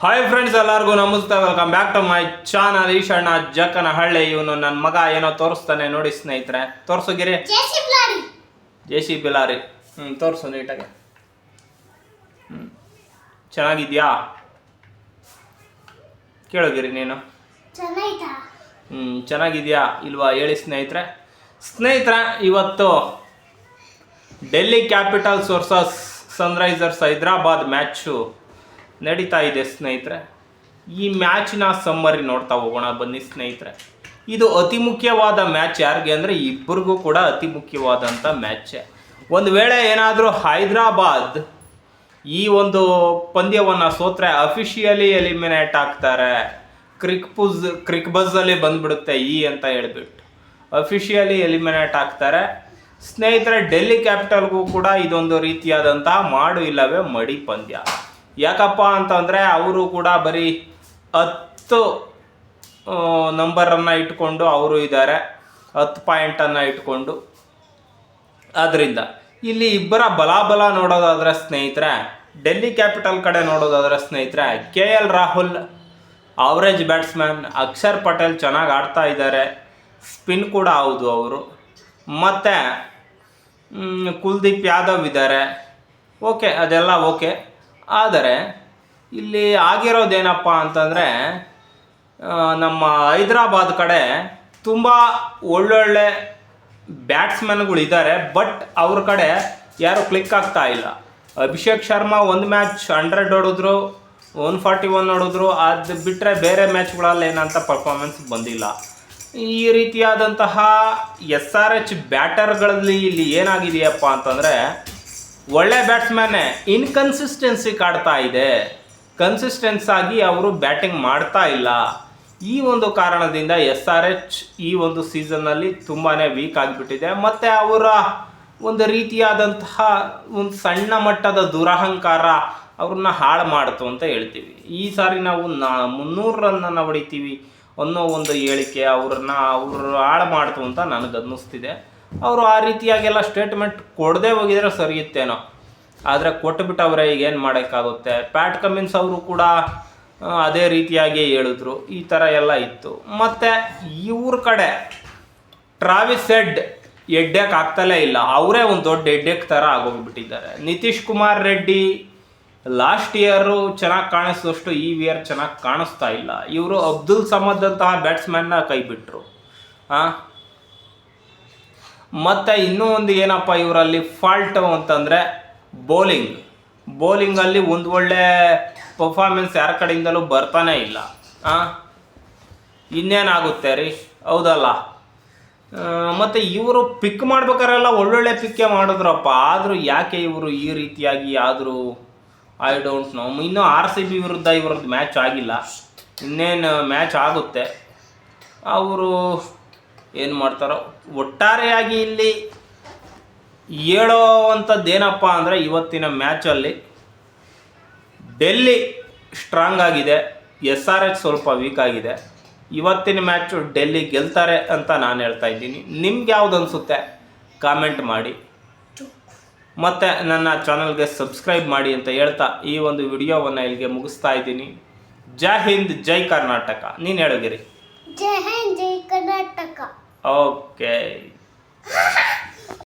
Hi friends ಎಲ್ಲರಿಗೂ ನಮಸ್ತೆ. Welcome back to my channel Eshanna Jakkanahalli ಇವನು ನನ್ನ ಮಗ ಏನೋ ತೋರಿಸ್ತಾನೆ ನೋಡಿ ಸ್ನೇಹಿತರೆ. ತೋರಿಸು ಗಿರಿ. J C Bellary. ಹ್ಞೂ ತೋರಿಸು ನೀಟಾಗಿ. ಹ್ಞೂ ಚೆನ್ನಾಗಿದ್ಯಾ? ಕೇಳೋಗಿರಿ ನೀನು. ಹ್ಞೂ ಚೆನ್ನಾಗಿದ್ಯಾ ಇಲ್ವಾ ಹೇಳಿ ಸ್ನೇಹಿತರೆ. ಸ್ನೇಹಿತರೆ ಇವತ್ತು Delhi Capitals versus Sunrisers Hyderabad match ನಡೀತಾ ಇದೆ ಸ್ನೇಹಿತರೆ. ಈ ಮ್ಯಾಚಿನ ಸಮ್ಮರಿ ನೋಡ್ತಾ ಹೋಗೋಣ ಬನ್ನಿ ಸ್ನೇಹಿತರೆ. ಇದು ಅತಿ ಮುಖ್ಯವಾದ ಮ್ಯಾಚ್ ಯಾರಿಗೆ ಅಂದರೆ ಇಬ್ಬರಿಗೂ ಕೂಡ ಅತಿ ಮುಖ್ಯವಾದಂಥ ಮ್ಯಾಚ್ ಒಂದು ವೇಳೆ ಏನಾದರೂ ಹೈದರಾಬಾದ್ ಈ ಒಂದು ಪಂದ್ಯವನ್ನು ಸೋತ್ರೆ ಅಫಿಷಿಯಲಿ ಎಲಿಮಿನೇಟ್ ಆಗ್ತಾರೆ. ಕ್ರಿಕ್ ಪುಜ್, ಕ್ರಿಕ್ ಬಸ್ಸಲ್ಲಿ ಬಂದ್ಬಿಡುತ್ತೆ ಈ ಅಂತ ಹೇಳ್ಬಿಟ್ಟು. ಅಫಿಷಿಯಲಿ ಎಲಿಮಿನೇಟ್ ಆಗ್ತಾರೆ. ಸ್ನೇಹಿತರೆ ಡೆಲ್ಲಿ ಕ್ಯಾಪಿಟಲ್ಗೂ ಕೂಡ ಇದೊಂದು ರೀತಿಯಾದಂತಹ ಮಾಡು ಇಲ್ಲವೇ ಮಡಿ ಪಂದ್ಯ. ಯಾಕಪ್ಪ ಅಂತಂದರೆ ಅವರು ಕೂಡ ಬರೀ ಹತ್ತು ನಂಬರನ್ನು ಇಟ್ಕೊಂಡು ಅವರು ಇದ್ದಾರೆ. ಹತ್ತು ಪಾಯಿಂಟನ್ನು ಇಟ್ಕೊಂಡು. ಆದ್ದರಿಂದ ಇಲ್ಲಿ ಇಬ್ಬರ ಬಲಾಬಲ ನೋಡೋದಾದ್ರೆ ಸ್ನೇಹಿತರೆ, ಡೆಲ್ಲಿ ಕ್ಯಾಪಿಟಲ್ ಕಡೆ ನೋಡೋದಾದ್ರೆ ಸ್ನೇಹಿತರೆ, K L Rahul average batsman Akshar Patel ಚೆನ್ನಾಗಿ ಆಡ್ತಾ ಇದ್ದಾರೆ. ಸ್ಪಿನ್ ಕೂಡ ಹೌದು ಅವರು. ಮತ್ತು ಕುಲ್ದೀಪ್ ಯಾದವ್ ಇದ್ದಾರೆ. ಓಕೆ ಅದೆಲ್ಲ ಓಕೆ ಆದರೆ ಇಲ್ಲಿ ಆಗಿರೋದೇನಪ್ಪ ಅಂತಂದರೆ ನಮ್ಮ ಹೈದ್ರಾಬಾದ್ ಕಡೆ ತುಂಬ ಒಳ್ಳೊಳ್ಳೆ ಬ್ಯಾಟ್ಸ್ಮನ್ಗಳು ಇದ್ದಾರೆ, ಬಟ್ ಅವ್ರ ಕಡೆ ಯಾರು ಕ್ಲಿಕ್ ಆಗ್ತಾ ಇಲ್ಲ. ಅಭಿಷೇಕ್ ಶರ್ಮಾ ಒಂದು ಮ್ಯಾಚ್ ಹಂಡ್ರೆಡ್ ಹೊಡಿದ್ರು ಒನ್ ಫಾರ್ಟಿ ಒನ್ ಹೊಡಿದ್ರು ಅದು ಬಿಟ್ಟರೆ ಬೇರೆ ಮ್ಯಾಚ್ಗಳಲ್ಲಿ ಏನಂತ ಪರ್ಫಾರ್ಮೆನ್ಸ್ ಬಂದಿಲ್ಲ. ಈ ರೀತಿಯಾದಂತಹ ಎಸ್ ಆರ್ ಎಚ್ ಬ್ಯಾಟರ್ಗಳಲ್ಲಿ ಇಲ್ಲಿ ಏನಾಗಿದೆಯಪ್ಪ ಅಂತಂದರೆ ಒಳ್ಳೆ ಬ್ಯಾಟ್ಸ್ಮನ್ನೇ ಇನ್ಕನ್ಸಿಸ್ಟೆನ್ಸಿ ಕಾಡ್ತಾ ಇದೆ. ಕನ್ಸಿಸ್ಟೆನ್ಸ್ ಆಗಿ ಅವರು ಬ್ಯಾಟಿಂಗ್ ಮಾಡ್ತಾ ಇಲ್ಲ. ಈ ಒಂದು ಕಾರಣದಿಂದ ಎಸ್ ಆರ್ ಎಚ್ ಈ ಒಂದು ಸೀಸನ್ನಲ್ಲಿ ತುಂಬಾ ವೀಕ್ ಆಗಿಬಿಟ್ಟಿದೆ. ಮತ್ತು ಅವರ ಒಂದು ರೀತಿಯಾದಂತಹ ಒಂದು ಸಣ್ಣ ಮಟ್ಟದ ದುರಹಂಕಾರ ಅವ್ರನ್ನ ಹಾಳು ಮಾಡ್ತು ಅಂತ ಹೇಳ್ತೀವಿ. ಈ ಸಾರಿ ನಾವು ನಾ, ಮುನ್ನೂರು ರನ್ನನ್ನು ಹೊಡಿತೀವಿ ಅನ್ನೋ ಒಂದು ಹೇಳಿಕೆ ಅವ್ರನ್ನ, ಅವರು ಹಾಳು ಮಾಡ್ತು ಅಂತ ನನಗೆ ಅನ್ನಿಸ್ತಿದೆ ಅವರು ಆ ರೀತಿಯಾಗೆಲ್ಲ ಸ್ಟೇಟ್ಮೆಂಟ್ ಕೊಡದೆ ಹೋಗಿದ್ರೆ ಸರಿಯುತ್ತೇನೋ ಆದರೆ ಕೊಟ್ಟುಬಿಟ್ಟವ್ರೆ ಈಗ ಏನು ಮಾಡೋಕ್ಕಾಗುತ್ತೆ? ಪ್ಯಾಟ್ ಕಮಿನ್ಸ್ ಅವರು ಕೂಡ ಅದೇ ರೀತಿಯಾಗಿ ಹೇಳಿದ್ರು. ಈ ಥರ ಎಲ್ಲ ಇತ್ತು. ಮತ್ತು ಇವ್ರ ಕಡೆ ಟ್ರಾವಿಸ್ ಹೆಡ್ ಎಡ್ಡೆಕ್ ಆಗ್ತಲೇ ಇಲ್ಲ. ಅವರೇ ಒಂದು ದೊಡ್ಡ ಎಡ್ಡೆಕ್ ಥರ ಆಗೋಗ್ಬಿಟ್ಟಿದ್ದಾರೆ. ನಿತೀಶ್ ಕುಮಾರ್ ರೆಡ್ಡಿ ಲಾಸ್ಟ್ ಇಯರು ಚೆನ್ನಾಗಿ ಕಾಣಿಸಿದಷ್ಟು ಈ ಇಯರ್ ಚೆನ್ನಾಗಿ ಕಾಣಿಸ್ತಾ ಇಲ್ಲ. ಇವರು ಅಬ್ದುಲ್ ಸಮದ್ ಅಂತಹ ಬ್ಯಾಟ್ಸ್ಮನ್ನ ಕೈ ಬಿಟ್ಟರು ಹಾಂ ಮತ್ತು ಇನ್ನೂ ಒಂದು ಏನಪ್ಪ ಇವರಲ್ಲಿ ಫಾಲ್ಟು ಅಂತಂದರೆ ಬೌಲಿಂಗ್ ಬೌಲಿಂಗಲ್ಲಿ ಒಂದು ಒಳ್ಳೆ ಪರ್ಫಾರ್ಮೆನ್ಸ್ ಯಾರ ಕಡೆಯಿಂದಲೂ ಬರ್ತಾನೇ ಇಲ್ಲ. ಹಾಂ ಇನ್ನೇನಾಗುತ್ತೆ ರೀ? ಹೌದಲ್ಲ? ಮತ್ತು ಇವರು ಪಿಕ್ ಮಾಡ್ಬೇಕಾರೆಲ್ಲ ಒಳ್ಳೊಳ್ಳೆ ಪಿಕ್ಕೇ ಮಾಡಿದ್ರಪ್ಪ. ಆದರೂ ಯಾಕೆ ಇವರು ಈ ರೀತಿಯಾಗಿ ಆದರೂ ಐ ಡೋಂಟ್ ನೋ ಇನ್ನೂ ಆರ್ ಸಿ ಬಿ ವಿರುದ್ಧ ಇವ್ರದ್ದು ಮ್ಯಾಚ್ ಆಗಿಲ್ಲ. ಇನ್ನೇನು ಮ್ಯಾಚ್ ಆಗುತ್ತೆ. ಅವರು ಏನು ಮಾಡ್ತಾರೋ, ಒಟ್ಟಾರೆಯಾಗಿ ಇಲ್ಲಿ ಹೇಳೋವಂಥದ್ದೇನಪ್ಪ ಅಂದರೆ ಇವತ್ತಿನ ಮ್ಯಾಚಲ್ಲಿ ಡೆಲ್ಲಿ ಸ್ಟ್ರಾಂಗ್ ಆಗಿದೆ ಎಸ್ ಆರ್ ಎಚ್ ಸ್ವಲ್ಪ ವೀಕ್ ಆಗಿದೆ. ಇವತ್ತಿನ ಮ್ಯಾಚು ಡೆಲ್ಲಿ ಗೆಲ್ತಾರೆ ಅಂತ ನಾನು ಹೇಳ್ತಾ ಇದ್ದೀನಿ. ನಿಮ್ಗೆ ಯಾವ್ದು ಅನಿಸುತ್ತೆ? ಕಾಮೆಂಟ್ ಮಾಡಿ. ಮತ್ತು ನನ್ನ ಚಾನಲ್ಗೆ ಸಬ್ಸ್ಕ್ರೈಬ್ ಮಾಡಿ ಅಂತ ಹೇಳ್ತಾ ಈ ಒಂದು ವಿಡಿಯೋವನ್ನು ಇಲ್ಲಿಗೆ ಮುಗಿಸ್ತಾ ಇದ್ದೀನಿ. ಜೈ ಹಿಂದ್, ಜೈ ಕರ್ನಾಟಕ. ನೀನು ಹೇಳೋಗಿರಿ. ಜೈ ಹಿಂದ್, ಜೈ ಕರ್ನಾಟಕ. Okay.